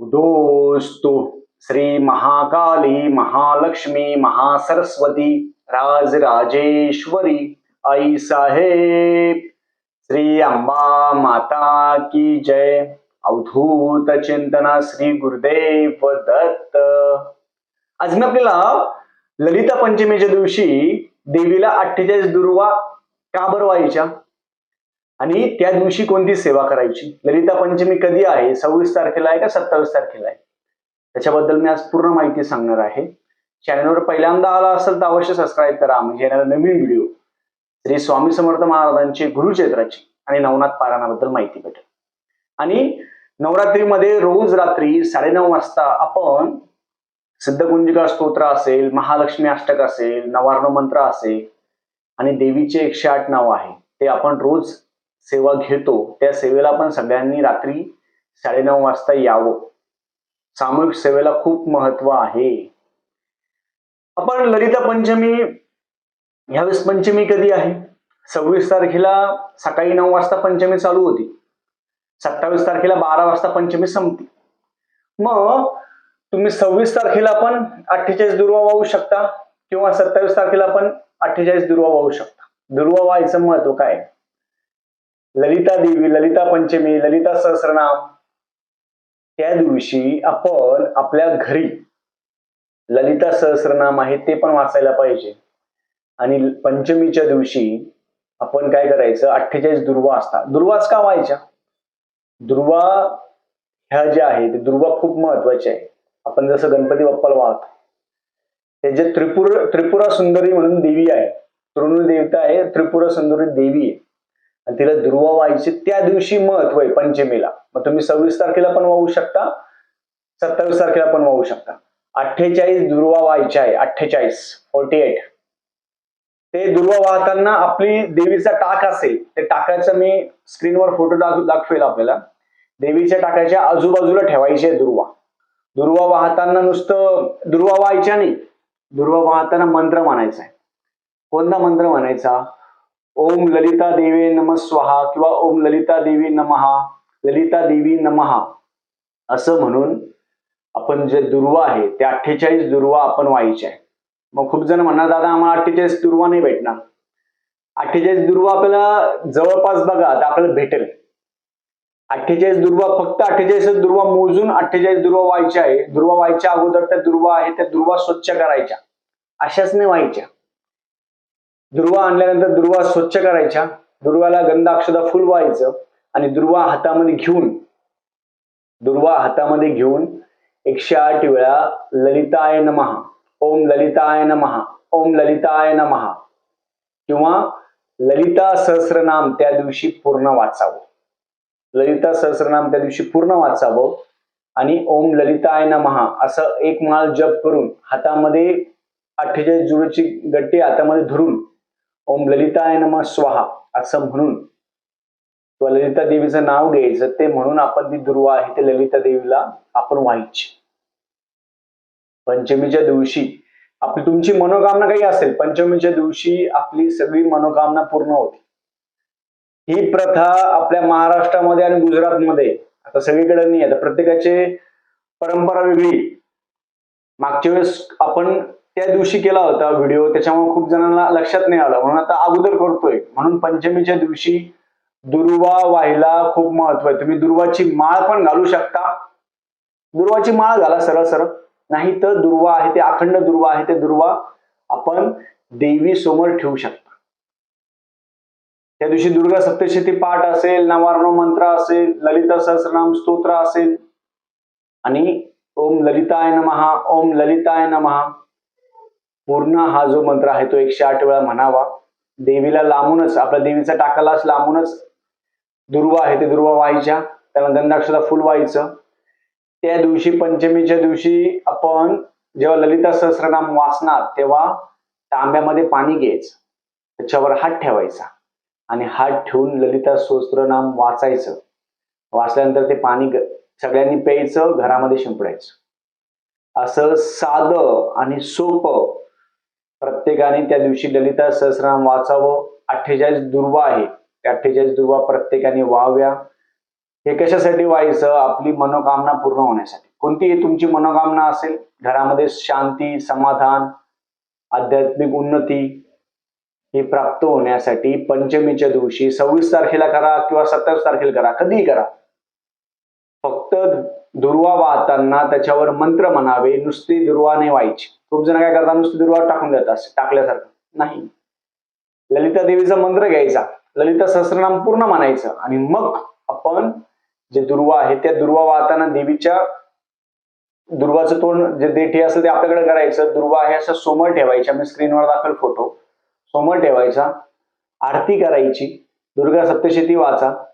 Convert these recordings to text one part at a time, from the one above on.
उदोस्तु श्री महाकाली महालक्ष्मी महासरस्वती राजराजेश्वरी आई साहेब श्री अंबा माता की जय। अवधूत चिंतना श्री गुरुदेव दत्त। आज मी आपल्याला ललिता पंचमीच्या दिवशी देवीला अठ्ठेचाळीस दुर्वा का बरं व्हायच्या आणि त्या दिवशी कोणती सेवा करायची? ललिता पंचमी कधी आहे? सव्वीस तारखेला आहे का सत्तावीस तारखेला आहे? त्याच्याबद्दल मी आज पूर्ण माहिती सांगणार आहे. चॅनलवर पहिल्यांदा आला असेल तर अवश्य सबस्क्राईब करा. म्हणजे येणारा नवीन व्हिडिओ श्री स्वामी समर्थ महाराजांची गुरुचैत्राची आणि नवनाथ पारायणाबद्दल माहिती भेटेल. आणि नवरात्रीमध्ये रोज रात्री साडेनऊ वाजता आपण सिद्धकुंजिका स्तोत्र असेल महालक्ष्मी अष्टक असेल नवार्ण मंत्र असेल आणि देवीचे एकशे आठ नाव आहे. ते आपण रोज सेवा घेतो त्या सेवेला पण सगळ्यांनी रात्री साडेनऊ वाजता यावं. सामूहिक सेवेला खूप महत्त्व आहे. आपण ललिता पंचमी ह्यावेळेस पंचमी कधी आहे? सव्वीस तारखेला सकाळी नऊ वाजता पंचमी चालू होती. सत्तावीस तारखेला बारा वाजता पंचमी संपती. मग तुम्ही सव्वीस तारखेला पण अठ्ठेचाळीस दुर्वा वाहू शकता किंवा सत्तावीस तारखेला पण अठ्ठेचाळीस दुर्वा वाहू शकता. दुर्वा व्हायचं महत्त्व काय? आहे? ललिता देवी ललिता पंचमी ललिता सहस्रनाम त्या दिवशी आपण आपल्या घरी ललिता सहस्रनाम आहे ते पण वाचायला पाहिजे. आणि पंचमीच्या दिवशी आपण काय करायचं? अठ्ठेचाळीस दुर्वा असतात. दुर्वाच का व्हायच्या? दुर्वा ह्या ज्या आहेत ते दुर्वा खूप महत्त्वाच्या आहे आपण जसं गणपती बाप्पाला वाहतो. त्याचे त्रिपुर त्रिपुरा सुंदरी म्हणून देवी आहे. तृणदेवता आहे त्रिपुरा सुंदरी देवी आहे. आणि तिला दुर्वा व्हायची त्या दिवशी महत्त्व आहे पंचमीला. मग तुम्ही सव्वीस तारखेला पण वाहू शकता सत्तावीस तारखेला पण वाहू शकता. अठ्ठेचाळीस दुर्वा व्हायच्या आहे अठ्ठेचाळीस फोर्टी एट ते दुर्वा वाहताना आपली देवीचा टाक असेल ते टाकाचा मी स्क्रीनवर फोटो दाखवेल आपल्याला. देवीच्या टाकाच्या आजूबाजूला ठेवायचे दुर्वा. दुर्वा वाहताना नुसतं दुर्वा व्हायच्या नाही. दुर्वा वाहताना मंत्र म्हणायचा आहे. कोणता मंत्र म्हणायचा? ओम ललिता देवी नम स्वाहा किंवा ओम ललिता देवी नमहा ललिता देवी नमहा असं म्हणून आपण जे दुर्वा आहे ते अठ्ठेचाळीस दुर्वा आपण व्हायचे आहे. मग खूप जण म्हणणार दादा आम्हाला अठ्ठेचाळीस दुर्वा नाही भेटणार. अठ्ठेचाळीस दुर्वा आपल्याला जवळपास बघा तर आपल्याला भेटेल. अठ्ठेचाळीस दुर्वा फक्त अठ्ठेचाळीस दुर्वा मोजून अठ्ठेचाळीस दुर्वा व्हायच्या आहे. दुर्वा व्हायच्या अगोदर त्या दुर्वा आहे त्या दुर्वा स्वच्छ करायच्या. अशाच नाही व्हायच्या. दुर्वा आणल्यानंतर दुर्वा स्वच्छ करायच्या. दुर्वाला गंधाक्षदा फुल व्हायचं आणि दुर्वा हातामध्ये घेऊन दुर्वा हातामध्ये घेऊन एकशे आठ वेळा ललिताय नमहा ओम ललिताय नमहा ओम ललिताय नमहा किंवा ललिता सहस्रनाम त्या दिवशी पूर्ण वाचावं. ललिता सहस्रनाम त्या दिवशी पूर्ण वाचावं आणि ओम ललिताय नमहा असं एक माळ जप करून हातामध्ये अठ्ठेचाळीस जुळची गट्टी हातामध्ये धरून ओम ललिताय नम स्वाहा असं म्हणून. किंवा ललिता देवीचं नाव घ्यायचं ते म्हणून आपण ती दुर्वा आहे ते ललिता देवीला आपण व्हायची पंचमीच्या दिवशी आपली तुमची मनोकामना काही असेल पंचमीच्या दिवशी आपली सगळी मनोकामना पूर्ण होती. ही प्रथा आपल्या महाराष्ट्रामध्ये आणि गुजरातमध्ये आता सगळीकडे नाही आता प्रत्येकाचे परंपरा वेगळी. मागच्या वेळेस आपण त्या दिवशी केला होता व्हिडिओ त्याच्यामुळे खूप जणांना लक्षात नाही आलं. म्हणून आता अगोदर करतोय. म्हणून पंचमीच्या दिवशी दुर्वा व्हायला खूप महत्त्व आहे. तुम्ही दुर्वाची माळ पण घालू शकता. दुर्वाची माळ घाला सरळ सरळ. नाही तर दुर्वा आहे ते अखंड दुर्वा आहे ते दुर्वा आपण देवी समोर ठेवू शकता. त्या दिवशी दुर्गा सप्तशती पाठ असेल नवार्ण मंत्र असेल ललिता सहस्रनाम स्तोत्र असेल. आणि ओम ललिताय नमहा ओम ललिताय नमहा पूर्ण हा जो मंत्र आहे तो एकशे आठ वेळा म्हणावा. देवीला लांबूनच आपल्या देवीचा टाकालाच लांबूनच दुर्वा आहे ते दुर्वा व्हायच्या. त्याला गंधाक्षरा फुल व्हायचं. त्या दिवशी पंचमीच्या दिवशी आपण जेव्हा ललिता सहस्रनाम वाचणार तेव्हा तांब्यामध्ये पाणी घ्यायचं. त्याच्यावर हात ठेवायचा. आणि हात ठेवून ललिता सहस्रनाम वाचायचं. वाचल्यानंतर ते पाणी सगळ्यांनी प्यायचं घरामध्ये शिंपडायचं. असं साधं आणि सोपं प्रत्येकाने त्या दिवशी ललिता सहस्रनाम वाचावं. अठ्ठेचाळीस दुर्वा आहे. त्या अठ्ठेचाळीस दुर्वा प्रत्येकाने वाव्या हे कशासाठी व्हायचं? आपली मनोकामना पूर्ण होण्यासाठी. कोणतीही तुमची मनोकामना असेल घरामध्ये शांती समाधान आध्यात्मिक उन्नती हे प्राप्त होण्यासाठी पंचमीच्या दिवशी सव्वीस तारखेला करा किंवा सत्तावीस तारखेला करा. कधीही करा. फक्त दुर्वा वाहताना त्याच्यावर मंत्र म्हणावे. नुसती दुर्वा नाही व्हायची. खूप जण काय करतात नुसतं दुर्वा टाकून देतात टाकल्यासारखं. नाही. ललिता देवीचा मंत्र घ्यायचा. ललिता सहस्रनाम पूर्ण म्हणायचं आणि मग आपण जे दुर्वा आहे त्या दुर्वा वाहताना देवीच्या दुर्वाचं तोंड जे देठी असेल ते आपल्याकडे करायचं. दुर्वा आहे असं समोर ठेवायच्या मी स्क्रीनवर दाखवेल फोटो समोर ठेवायचा. आरती करायची. दुर्गा सप्तशती वाचा.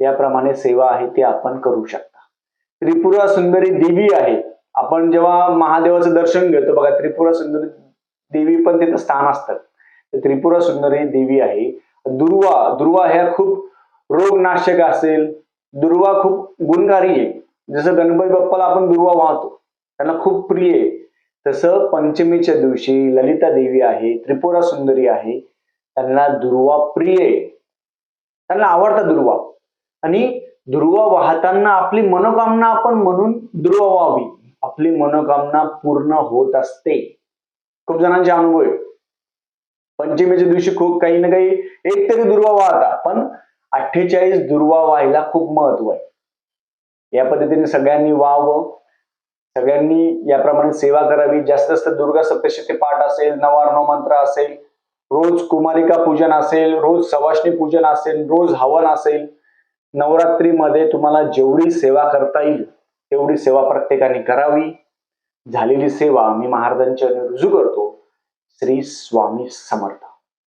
याप्रमाणे सेवा आहे ती आपण करू शकता. त्रिपुरा सुंदरी देवी आहे. आपण जेव्हा महादेवाचं दर्शन घेतो बघा त्रिपुरा सुंदरी देवी पण तिथं स्थान असतं त्रिपुरा सुंदरी देवी आहे. दुर्वा दुर्वा ह्या खूप रोगनाशक असेल. दुर्वा खूप गुणकारी आहे. जसं गणपती बाप्पाला आपण दुर्वा वाहतो त्यांना खूप प्रिय आहे. तसं पंचमीच्या दिवशी ललिता देवी आहे त्रिपुरा सुंदरी आहे. त्यांना दुर्वा प्रिय आहे. त्यांना आवडता दुर्वा. आणि दुर्वा वाहताना आपली मनोकामना आपण म्हणून दुर्वा व्हावी. आपली मनोकामना पूर्ण होत असते. खूप जणांचे अनुभव आहे पंचमीच्या दिवशी खूप काही ना काही एक तरी दुर्वा वाहता पण अठ्ठेचाळीस दुर्वा व्हायला खूप महत्त्व आहे. या पद्धतीने सगळ्यांनी व्हावं. सगळ्यांनी याप्रमाणे सेवा करावी. जास्त जास्त दुर्गा सप्तशती पाठ असेल नवार्णव मंत्र असेल रोज कुमारिका पूजन असेल रोज सवाष्णी पूजन असेल रोज हवन असेल नवरात्रीमध्ये तुम्हाला जेवढी सेवा करता येईल तेवढी सेवा प्रत्येकाने करावी. झालेली सेवा मी महाराजांच्या रुजू करतो. श्री स्वामी समर्थ.